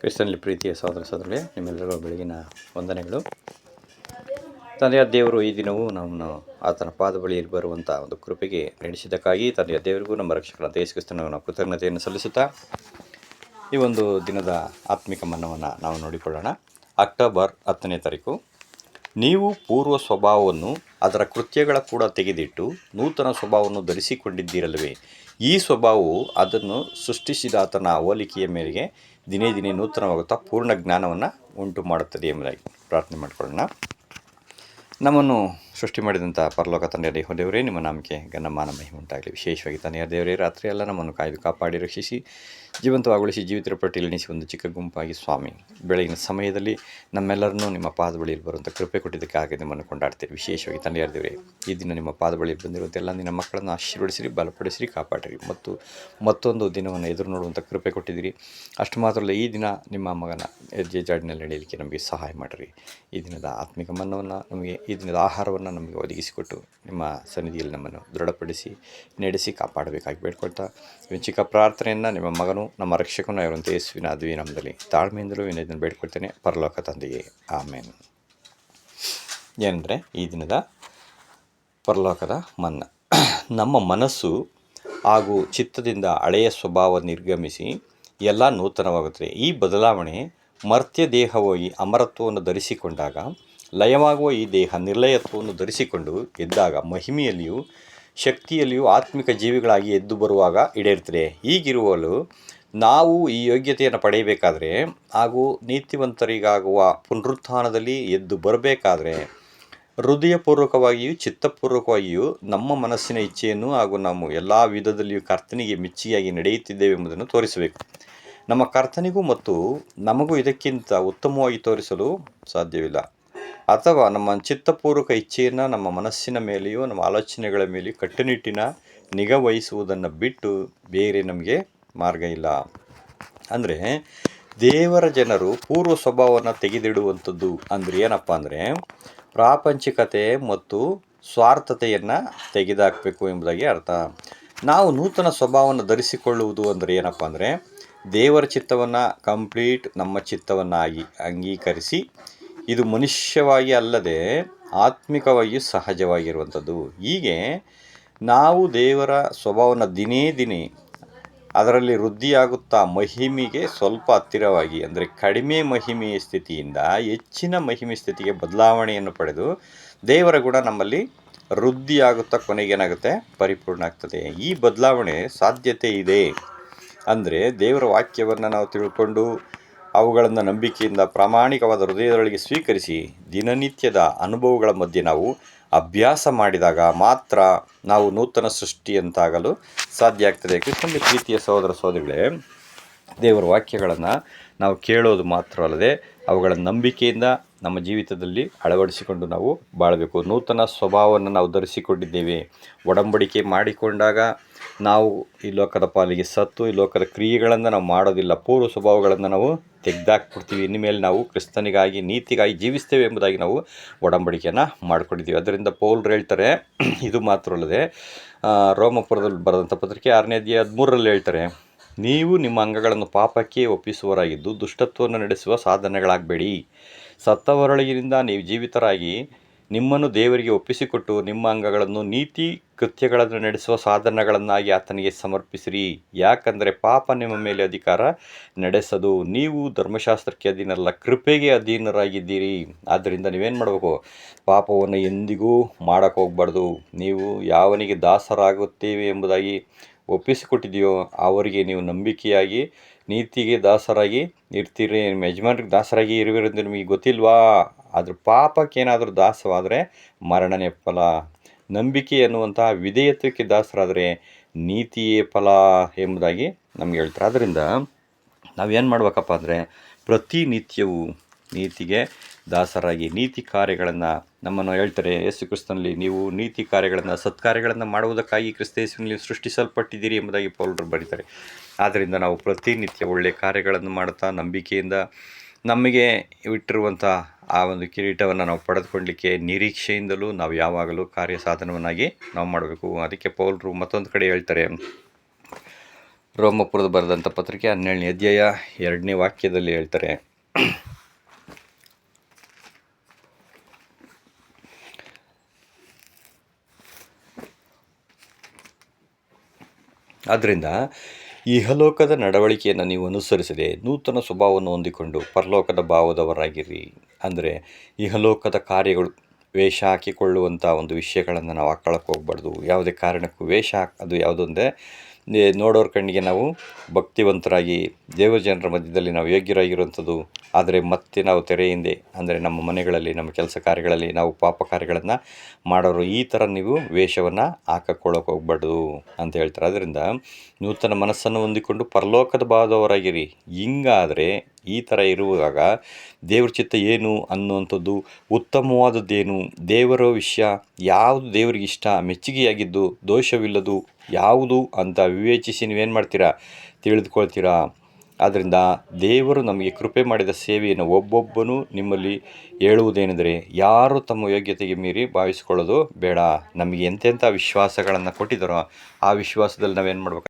ಕ್ರಿಸ್ತನಲ್ಲಿ ಪ್ರೀತಿಯ ಸಹೋದರ ಸಹೋದರರೇ ನಿಮ್ಮೆಲ್ಲರಿಗೂ ಬೆಳಗಿನ ವಂದನೆಗಳು. ತಂದೆಯ ದೇವರು ಈ ದಿನವೂ ನಮ್ಮನ್ನು ಆತನ ಪಾದ ಬಳಿಯಲ್ಲಿ ಬರುವಂಥ ಒಂದು ಕೃಪೆಗೆ ನಡೆಸಿದ್ದಕ್ಕಾಗಿ ತಂದೆಯ ದೇವರಿಗೂ ನಮ್ಮ ರಕ್ಷಕನ ದೇಶ ನಾವು ಕೃತಜ್ಞತೆಯನ್ನು ಸಲ್ಲಿಸುತ್ತಾ ಈ ಒಂದು ದಿನದ ಆತ್ಮಿಕ ಮನ್ನವನ್ನು ನಾವು ನೋಡಿಕೊಳ್ಳೋಣ. ಅಕ್ಟೋಬರ್ ಹತ್ತನೇ ತಾರೀಕು. ನೀವು ಪೂರ್ವ ಸ್ವಭಾವವನ್ನು ಅದರ ಕೃತ್ಯಗಳ ಕೂಡ ತೆಗೆದಿಟ್ಟು ನೂತನ ಸ್ವಭಾವವನ್ನು ಧರಿಸಿಕೊಂಡಿದ್ದೀರಲ್ಲವೇ, ಈ ಸ್ವಭಾವವು ಅದನ್ನು ಸೃಷ್ಟಿಸಿದ ಆತನ ಹೋಲಿಕೆಯ ಮೇರೆಗೆ ದಿನೇ ದಿನೇ ನೂತನವಾಗುತ್ತಾ ಪೂರ್ಣ ಜ್ಞಾನವನ್ನು ಉಂಟು ಮಾಡುತ್ತದೆ ಎಂಬುದಾಗಿ ಪ್ರಾರ್ಥನೆ ಮಾಡಿಕೊಳ್ಳೋಣ. ನಮ್ಮನ್ನು ಸೃಷ್ಟಿ ಮಾಡಿದಂಥ ಪರಲೋಕ ತಂದೆಯ ದೇವರೇ ನಿಮ್ಮ ನಾಮಕ್ಕೆ ಗನ್ನಮಾನ ಮಹಿಮೆ ಉಂಟಾಗಲಿ. ವಿಶೇಷವಾಗಿ ತಂದೆಯ ದೇವರೇ, ರಾತ್ರಿ ಎಲ್ಲ ನಮ್ಮನ್ನು ಕಾಯ್ದು ಕಾಪಾಡಿ, ರಕ್ಷಿಸಿ, ಜೀವಂತವಾಗೊಳಿಸಿ, ಜೀವಿತರ ಪಟ್ಟಿಯಲ್ಲಿ ಎಣಿಸಿ ಒಂದು ಚಿಕ್ಕ ಗುಂಪಾಗಿ ಸ್ವಾಮಿ. ಬೆಳಗಿನ ಸಮಯದಲ್ಲಿ ನಮ್ಮೆಲ್ಲರನ್ನೂ ನಿಮ್ಮ ಪಾದ ಬಳಿಯಲ್ಲಿ ಬರುವಂಥ ಕೃಪೆ ಕೊಟ್ಟಿದ್ದಕ್ಕಾಗಿ ನಿಮ್ಮನ್ನು ಕೊಂಡಾಡ್ತೇವೆ. ವಿಶೇಷವಾಗಿ ತಂದೆಯ ದೇವರೇ, ಈ ದಿನ ನಿಮ್ಮ ಪಾದ ಬಳಿಯಲ್ಲಿ ಬಂದಿರುವಂಥ ಎಲ್ಲ ನಿನ್ನ ಮಕ್ಕಳನ್ನು ಆಶೀರ್ವದಿಸಿರಿ, ಬಲಪಡಿಸಿರಿ, ಕಾಪಾಡಿರಿ. ಮತ್ತು ಮತ್ತೊಂದು ದಿನವನ್ನು ಎದುರು ನೋಡುವಂಥ ಕೃಪೆ ಕೊಟ್ಟಿದ್ದೀರಿ. ಅಷ್ಟು ಮಾತ್ರ ಈ ದಿನ ನಿಮ್ಮ ಮಗನ ಹೆಜ್ಜೆ ಜಾಡಿನಲ್ಲಿ ನಡೆಯಲಿಕ್ಕೆ ನಮಗೆ ಸಹಾಯ ಮಾಡಿರಿ. ಈ ದಿನದ ಆತ್ಮಿಕ ಮನ್ನವನ್ನು ನಮಗೆ, ಈ ದಿನದ ಆಹಾರವನ್ನು ನಮಗೆ ಒದಗಿಸಿಕೊಟ್ಟು ನಿಮ್ಮ ಸನ್ನಿಧಿಯಲ್ಲಿ ನಮ್ಮನ್ನು ದೃಢಪಡಿಸಿ ನಡೆಸಿ ಕಾಪಾಡಬೇಕಾಗಿ ಬೇಡ್ಕೊಳ್ತಾ ಈ ಚಿಕ್ಕ ಪ್ರಾರ್ಥನೆಯನ್ನು ನಿಮ್ಮ ಮಗನು ನಮ್ಮ ರಕ್ಷಕನು ಆಗಿರುವಂಥ ಯೇಸುವಿನ ಅದುವಿ ನಮ್ಮದಲ್ಲಿ ತಾಳ್ಮೆಯಿಂದಲೂ ವಿನಯದಿಂದ ಬೇಡ್ಕೊಳ್ತೇನೆ. ಪರಲೋಕ ತಂದೆಯೇ ಆಮೇನ್. ಏನಂದರೆ ಈ ದಿನದ ಪರಲೋಕದ ಮನ್ನ. ನಮ್ಮ ಮನಸ್ಸು ಹಾಗೂ ಚಿತ್ತದಿಂದ ಹಳೆಯ ಸ್ವಭಾವ ನಿರ್ಗಮಿಸಿ ಎಲ್ಲ ನೂತನವಾಗುತ್ತದೆ. ಈ ಬದಲಾವಣೆ ಮರ್ತ್ಯ ದೇಹವಾಗಿ ಅಮರತ್ವವನ್ನು ಧರಿಸಿಕೊಂಡಾಗ ಲಯವಾಗುವ ಈ ದೇಹ ನಿರ್ಲಯತ್ವವನ್ನು ಧರಿಸಿಕೊಂಡು ಎದ್ದಾಗ ಮಹಿಮೆಯಲ್ಲಿಯೂ ಶಕ್ತಿಯಲ್ಲಿಯೂ ಆತ್ಮಿಕ ಜೀವಿಗಳಾಗಿ ಎದ್ದು ಬರುವಾಗ ಈಡೇರ್ತದೆ ಹೀಗಿರುವಲು ನಾವು ಈ ಯೋಗ್ಯತೆಯನ್ನು ಪಡೆಯಬೇಕಾದರೆ ಹಾಗೂ ನೀತಿವಂತರಿಗಾಗುವ ಪುನರುತ್ಥಾನದಲ್ಲಿ ಎದ್ದು ಬರಬೇಕಾದರೆ ಹೃದಯಪೂರ್ವಕವಾಗಿಯೂ ಚಿತ್ತಪೂರ್ವಕವಾಗಿಯೂ ನಮ್ಮ ಮನಸ್ಸಿನ ಇಚ್ಛೆಯನ್ನು ಹಾಗೂ ನಾವು ಎಲ್ಲ ವಿಧದಲ್ಲಿಯೂ ಕರ್ತನಿಗೆ ಮೆಚ್ಚಿಯಾಗಿ ನಡೆಯುತ್ತಿದ್ದೇವೆ ಎಂಬುದನ್ನು ತೋರಿಸಬೇಕು. ನಮ್ಮ ಕರ್ತನಿಗೂ ಮತ್ತು ನಮಗೂ ಇದಕ್ಕಿಂತ ಉತ್ತಮವಾಗಿ ತೋರಿಸಲು ಸಾಧ್ಯವಿಲ್ಲ. ಅಥವಾ ನಮ್ಮ ಚಿತ್ತಪೂರ್ವಕ ಇಚ್ಛೆಯನ್ನು ನಮ್ಮ ಮನಸ್ಸಿನ ಮೇಲೆಯೂ, ನಮ್ಮ ಆಲೋಚನೆಗಳ ಮೇಲೆಯೂ ಕಟ್ಟುನಿಟ್ಟಿನ ನಿಗಾ ವಹಿಸುವುದನ್ನು ಬಿಟ್ಟು ಬೇರೆ ನಮಗೆ ಮಾರ್ಗ ಇಲ್ಲ. ಅಂದರೆ ದೇವರ ಜನರು ಪೂರ್ವ ಸ್ವಭಾವವನ್ನು ತೆಗೆದಿಡುವಂಥದ್ದು ಅಂದರೆ ಏನಪ್ಪ ಅಂದರೆ ಪ್ರಾಪಂಚಿಕತೆ ಮತ್ತು ಸ್ವಾರ್ಥತೆಯನ್ನು ತೆಗೆದುಹಾಕಬೇಕು ಎಂಬುದಾಗಿ ಅರ್ಥ. ನಾವು ನೂತನ ಸ್ವಭಾವವನ್ನು ಧರಿಸಿಕೊಳ್ಳುವುದು ಅಂದರೆ ಏನಪ್ಪ ಅಂದರೆ ದೇವರ ಚಿತ್ತವನ್ನು ಕಂಪ್ಲೀಟ್ ನಮ್ಮ ಚಿತ್ತವನ್ನಾಗಿ ಅಂಗೀಕರಿಸಿ ಇದು ಮನುಷ್ಯವಾಗಿ ಅಲ್ಲದೆ ಆತ್ಮಿಕವಾಗಿಯೂ ಸಹಜವಾಗಿರುವಂಥದ್ದು. ಹೀಗೆ ನಾವು ದೇವರ ಸ್ವಭಾವನ ದಿನೇ ದಿನೇ ಅದರಲ್ಲಿ ವೃದ್ಧಿಯಾಗುತ್ತಾ ಮಹಿಮೆಗೆ ಸ್ವಲ್ಪ ಹತ್ತಿರವಾಗಿ, ಅಂದರೆ ಕಡಿಮೆ ಮಹಿಮೆಯ ಸ್ಥಿತಿಯಿಂದ ಹೆಚ್ಚಿನ ಮಹಿಮೆ ಸ್ಥಿತಿಗೆ ಬದಲಾವಣೆಯನ್ನು ಪಡೆದು ದೇವರ ಗುಣ ನಮ್ಮಲ್ಲಿ ವೃದ್ಧಿಯಾಗುತ್ತಾ ಕೊನೆಗೇನಾಗುತ್ತೆ ಪರಿಪೂರ್ಣ ಆಗ್ತದೆ. ಈ ಬದಲಾವಣೆ ಸಾಧ್ಯತೆ ಇದೆ. ಅಂದರೆ ದೇವರ ವಾಕ್ಯವನ್ನು ನಾವು ತಿಳ್ಕೊಂಡು ಅವುಗಳನ್ನು ನಂಬಿಕೆಯಿಂದ ಪ್ರಾಮಾಣಿಕವಾದ ಹೃದಯದೊಳಗೆ ಸ್ವೀಕರಿಸಿ ದಿನನಿತ್ಯದ ಅನುಭವಗಳ ಮಧ್ಯೆ ನಾವು ಅಭ್ಯಾಸ ಮಾಡಿದಾಗ ಮಾತ್ರ ನಾವು ನೂತನ ಸೃಷ್ಟಿಯಂತಾಗಲು ಸಾಧ್ಯ ಆಗ್ತದೆ. ಕೃಷ್ಣನ ಪ್ರೀತಿಯ ಸಹೋದರ ಸಹೋದರಿಗಳೇ, ದೇವರ ವಾಕ್ಯಗಳನ್ನು ನಾವು ಕೇಳೋದು ಮಾತ್ರ ಅಲ್ಲದೆ ಅವುಗಳ ನಂಬಿಕೆಯಿಂದ ನಮ್ಮ ಜೀವಿತದಲ್ಲಿ ಅಳವಡಿಸಿಕೊಂಡು ನಾವು ಬಾಳಬೇಕು. ನೂತನ ಸ್ವಭಾವವನ್ನು ನಾವು ಧರಿಸಿಕೊಂಡಿದ್ದೇವೆ. ಒಡಂಬಡಿಕೆ ಮಾಡಿಕೊಂಡಾಗ ನಾವು ಈ ಲೋಕದ ಪಾಲಿಗೆ ಸತ್ತು, ಈ ಲೋಕದ ಕ್ರಿಯೆಗಳನ್ನು ನಾವು ಮಾಡೋದಿಲ್ಲ. ಪೂರ್ವ ಸ್ವಭಾವಗಳನ್ನು ನಾವು ತೆಗೆದಾಕ್ಬಿಡ್ತೀವಿ. ಇನ್ಮೇಲೆ ನಾವು ಕ್ರಿಸ್ತನಿಗಾಗಿ, ನೀತಿಗಾಗಿ ಜೀವಿಸ್ತೇವೆ ಎಂಬುದಾಗಿ ನಾವು ಒಡಂಬಡಿಕೆಯನ್ನು ಮಾಡ್ಕೊಂಡಿದ್ದೀವಿ. ಅದರಿಂದ ಪೌಲ್ರು ಹೇಳ್ತಾರೆ, ಇದು ಮಾತ್ರ ಅಲ್ಲದೆ ರೋಮಪುರದಲ್ಲಿ ಬರೆದಂಥ ಪತ್ರಿಕೆ ಆರನೇ ಅಧ್ಯಾಯ ಹದಿಮೂರರಲ್ಲಿ ಹೇಳ್ತಾರೆ, ನೀವು ನಿಮ್ಮ ಅಂಗಗಳನ್ನು ಪಾಪಕ್ಕೆ ಒಪ್ಪಿಸುವರಾಗಿದ್ದು ದುಷ್ಟತ್ವವನ್ನು ನಡೆಸುವ ಸಾಧನೆಗಳಾಗಬೇಡಿ. ಸತ್ತವರೊಳಗಿನಿಂದ ನೀವು ಜೀವಿತರಾಗಿ ನಿಮ್ಮನ್ನು ದೇವರಿಗೆ ಒಪ್ಪಿಸಿಕೊಟ್ಟು ನಿಮ್ಮ ಅಂಗಗಳನ್ನು ನೀತಿ ಕೃತ್ಯಗಳನ್ನು ನಡೆಸುವ ಸಾಧನಗಳನ್ನಾಗಿ ಆತನಿಗೆ ಸಮರ್ಪಿಸಿರಿ. ಯಾಕಂದರೆ ಪಾಪ ನಿಮ್ಮ ಮೇಲೆ ಅಧಿಕಾರ ನಡೆಸದು. ನೀವು ಧರ್ಮಶಾಸ್ತ್ರಕ್ಕೆ ಅಧೀನಲ್ಲ ಕೃಪೆಗೆ ಅಧೀನರಾಗಿದ್ದೀರಿ. ಆದ್ದರಿಂದ ನೀವೇನು ಮಾಡಬೇಕು? ಪಾಪವನ್ನು ಎಂದಿಗೂ ಮಾಡೋಕ್ಕೆ ಹೋಗ್ಬಾರ್ದು. ನೀವು ಯಾವನಿಗೆ ದಾಸರಾಗುತ್ತೇವೆ ಎಂಬುದಾಗಿ ಒಪ್ಪಿಸಿಕೊಟ್ಟಿದೆಯೋ, ಅವರಿಗೆ ನೀವು ನಂಬಿಕೆಯಾಗಿ, ನೀತಿಗೆ ದಾಸರಾಗಿ ಇರ್ತೀರಿ. ನಿಮ್ಮ ಯಜಮಾನ್ರಿಗೆ ದಾಸರಾಗಿ ಇರುವಿರೋದು ನಿಮಗೆ ಗೊತ್ತಿಲ್ವಾ? ಅದ್ರ ಪಾಪಕ್ಕೆ ಏನಾದರೂ ದಾಸವಾದರೆ ಮರಣನೇ ಫಲ. ನಂಬಿಕೆ ಎನ್ನುವಂತಹ ವಿಧೇಯತ್ವಕ್ಕೆ ದಾಸರಾದರೆ ನೀತಿಯೇ ಫಲ ಎಂಬುದಾಗಿ ನಮ್ಗೆ ಹೇಳ್ತಾರೆ. ಆದ್ದರಿಂದ ನಾವೇನು ಮಾಡ್ಬೇಕಪ್ಪ ಅಂದರೆ ಪ್ರತಿನಿತ್ಯವೂ ನೀತಿಗೆ ದಾಸರಾಗಿ ನೀತಿ ಕಾರ್ಯಗಳನ್ನು ನಮ್ಮನ್ನು ಹೇಳ್ತಾರೆ. ಯೇಸು ಕ್ರಿಸ್ತನಲ್ಲಿ ನೀವು ನೀತಿ ಕಾರ್ಯಗಳನ್ನು, ಸತ್ಕಾರ್ಯಗಳನ್ನು ಮಾಡುವುದಕ್ಕಾಗಿ ಕ್ರಿಸ್ತ ಯೇಸುವಿನಲ್ಲಿ ಸೃಷ್ಟಿಸಲ್ಪಟ್ಟಿದ್ದೀರಿ ಎಂಬುದಾಗಿ ಪೌಲರು ಬರೀತಾರೆ. ಆದ್ದರಿಂದ ನಾವು ಪ್ರತಿನಿತ್ಯ ಒಳ್ಳೆಯ ಕಾರ್ಯಗಳನ್ನು ಮಾಡ್ತಾ ನಂಬಿಕೆಯಿಂದ ನಮಗೆ ಇಟ್ಟಿರುವಂಥ ಆ ಒಂದು ಕಿರೀಟವನ್ನು ನಾವು ಪಡೆದುಕೊಳ್ಳಲಿಕ್ಕೆ ನಿರೀಕ್ಷೆಯಿಂದಲೂ ನಾವು ಯಾವಾಗಲೂ ಕಾರ್ಯ ಸಾಧನವನ್ನಾಗಿ ನಾವು ಮಾಡಬೇಕು. ಅದಕ್ಕೆ ಪೌಲರು ಮತ್ತೊಂದು ಕಡೆ ಹೇಳ್ತಾರೆ. ರೋಮಪುರದ ಬರೆದಂಥ ಪತ್ರಿಕೆ ಹನ್ನೆರಡನೇ ಅಧ್ಯಾಯ ಎರಡನೇ ವಾಕ್ಯದಲ್ಲಿ ಹೇಳ್ತಾರೆ. ಆದ್ದರಿಂದ ಇಹಲೋಕದ ನಡವಳಿಕೆಯನ್ನು ನೀವು ಅನುಸರಿಸದೆ ನೂತನ ಸ್ವಭಾವವನ್ನು ಹೊಂದಿಕೊಂಡು ಪರಲೋಕದ ಭಾವದವರಾಗಿರಿ. ಅಂದರೆ ಇಹಲೋಕದ ಕಾರ್ಯಗಳು ವೇಷ ಹಾಕಿಕೊಳ್ಳುವಂಥ ಒಂದು ವಿಷಯಗಳನ್ನು ನಾವು ಹಾಕ್ಕೊಳಕ್ಕೆ ಹೋಗ್ಬಾರ್ದು. ಯಾವುದೇ ಕಾರಣಕ್ಕೂ ವೇಷ ಅದು ಯಾವುದೊಂದೇ ನೋಡೋರ ಕಣ್ಣಿಗೆ ನಾವು ಭಕ್ತಿವಂತರಾಗಿ ದೇವಜನರ ಮಧ್ಯದಲ್ಲಿ ನಾವು ಯೋಗ್ಯರಾಗಿರುವಂಥದ್ದು. ಆದರೆ ಮತ್ತೆ ನಾವು ತೆರೆ ಹಿಂದೆ ಅಂದರೆ ನಮ್ಮ ಮನೆಗಳಲ್ಲಿ, ನಮ್ಮ ಕೆಲಸ ಕಾರ್ಯಗಳಲ್ಲಿ ನಾವು ಪಾಪ ಕಾರ್ಯಗಳನ್ನು ಮಾಡೋರು, ಈ ಥರ ನೀವು ವೇಷವನ್ನು ಹಾಕಿಕೊಳ್ಳೋಕೆ ಹೋಗ್ಬಾರ್ದು ಅಂತ ಹೇಳ್ತಾರೆ. ಅದರಿಂದ ನೂತನ ಮನಸ್ಸನ್ನು ಹೊಂದಿಕೊಂಡು ಪರಲೋಕದ ಭಾವದವರಾಗಿರಿ ಹಿಂಗಾದರೆ ಈ ಥರ ಇರುವಾಗ ದೇವ್ರ ಚಿತ್ತ ಏನು ಅನ್ನುವಂಥದ್ದು ಉತ್ತಮವಾದದ್ದೇನು? ದೇವರ ವಿಷಯ, ಯಾವುದು ದೇವರಿಗೆ ಇಷ್ಟ ಮೆಚ್ಚುಗೆಯಾಗಿದ್ದು ದೋಷವಿಲ್ಲದು ಯಾವುದು ಅಂತ ವಿವೇಚಿಸಿ ನೀವೇನು ಮಾಡ್ತೀರಾ? ತಿಳಿದುಕೊಳ್ತೀರಾ? ಆದ್ದರಿಂದ ದೇವರು ನಮಗೆ ಕೃಪೆ ಮಾಡಿದ ಸೇವೆಯನ್ನು ಒಬ್ಬೊಬ್ಬನು ನಿಮ್ಮಲ್ಲಿ ಹೇಳುವುದೇನೆಂದರೆ ಯಾರು ತಮ್ಮ ಯೋಗ್ಯತೆಗೆ ಮೀರಿ ಭಾವಿಸಿಕೊಳ್ಳೋದು ಬೇಡ. ನಮಗೆ ಎಂತೆಂಥ ವಿಶ್ವಾಸಗಳನ್ನು ಕೊಟ್ಟಿದ್ದಾರೋ ಆ ವಿಶ್ವಾಸದಲ್ಲಿ ನಾವೇನು ಮಾಡ್ಬೇಕು?